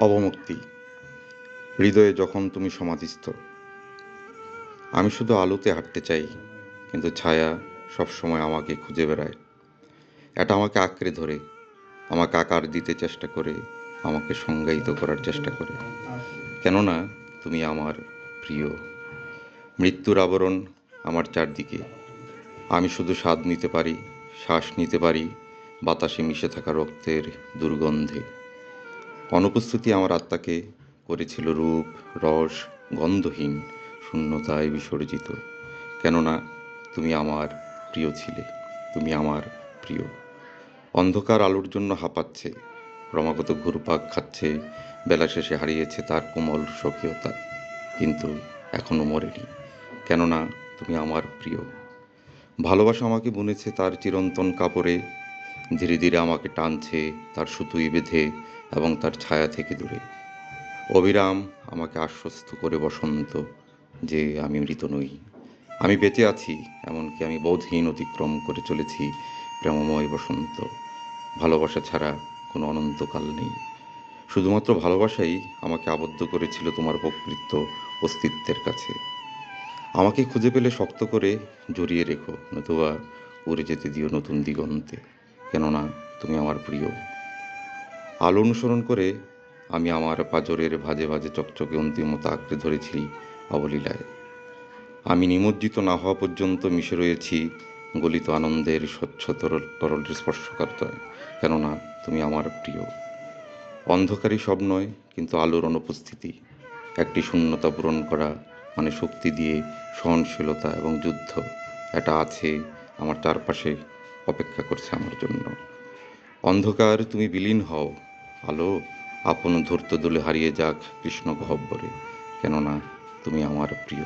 অবমুক্তি। হৃদয়ে যখন তুমি সমাধিস্থ, আমি শুধু আলোতে হাঁটতে চাই, কিন্তু ছায়া সবসময় আমাকে খুঁজে বেড়ায়। এটা আমাকে আঁকড়ে ধরে, আমাকে আকার দিতে চেষ্টা করে, আমাকে সংজ্ঞায়িত করার চেষ্টা করে। কেননা, তুমি আমার প্রিয়। মৃত্যুর আবরণ আমার চারদিকে। আমি শুধু স্বাদ নিতে পারি, শ্বাস নিতে পারি বাতাসে মিশে থাকা রক্তের দুর্গন্ধে। অনুপস্থিতি আমার আত্মাকে করেছিল রূপ, রস, গন্ধহীন শূন্যতায় বিসর্জিত। কেননা তুমি আমার প্রিয় ছিলে, তুমি আমার প্রিয়। অন্ধকার আলোর জন্য হাঁপাচ্ছে, ক্রমাগত ঘুরপাক খাচ্ছে, বেলা শেষে হারিয়েছে তার কোমল স্বকীয়তা, কিন্তু এখনও মরেনি। কেননা তুমি আমার প্রিয়। ভালোবাসা আমাকে বুনেছে তার চিরন্তন কাপড়ে ধীরে ধীরে আমাকে টানছে, তার সুতুই বেঁধে এবং তার ছায়া থেকে দূরে। অবিরাম আমাকে আশ্বস্ত করে বসন্ত যে আমি মৃত নই। আমি বেঁচে আছি, এমনকি আমি বোধহীন অতিক্রম করে চলেছি প্রেমময় বসন্ত। ভালোবাসা ছাড়া কোনো অনন্তকাল নেই। শুধুমাত্র ভালোবাসাই আমাকে আবদ্ধ করেছিল তোমার প্রকৃত অস্তিত্বের কাছে। আমাকে খুঁজে পেলে শক্ত করে জড়িয়ে রেখো, নতুবা উড়ে যেতে দিও নতুন দিগন্তে। কেননা তুমি আমার প্রিয়। আলো অনুসরণ করে আমি আমার পাজরের ভাজে ভাজে চকচকে অন্তিমতা আঁকড়ে ধরেছি অবলীলায়। আমি নিমজ্জিত না হওয়া পর্যন্ত মিশে রয়েছি গলিত আনন্দের স্বচ্ছ তরল তরলের স্পর্শকার্তায় কেননা তুমি আমার প্রিয়। অন্ধকারই সব নয়, কিন্তু আলোর অনুপস্থিতি। একটি শূন্যতা পূরণ করা মানে শক্তি দিয়ে সহনশীলতা এবং যুদ্ধ। এটা আছে আমার চারপাশে অপেক্ষা করছে আমার জন্য। অন্ধকার, তুমি বিলীন হও। আলো, আপন ধূর্ত দোলে হারিয়ে যাক কৃষ্ণ গহব্বরে। কেননা, তুমি আমার প্রিয়।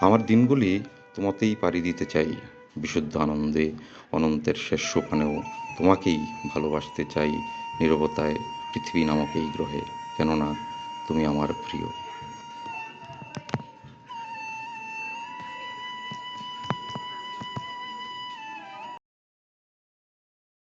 আমার দিনগুলি তোমাতেই পাড়ি দিতে চাই। বিশুদ্ধ আনন্দে, অনন্তের শেষ সোপানেও তোমাকেই ভালোবাসতে চাই। নীরবতায় পৃথিবী নামক এই গ্রহে। কেননা, তুমি আমার প্রিয়।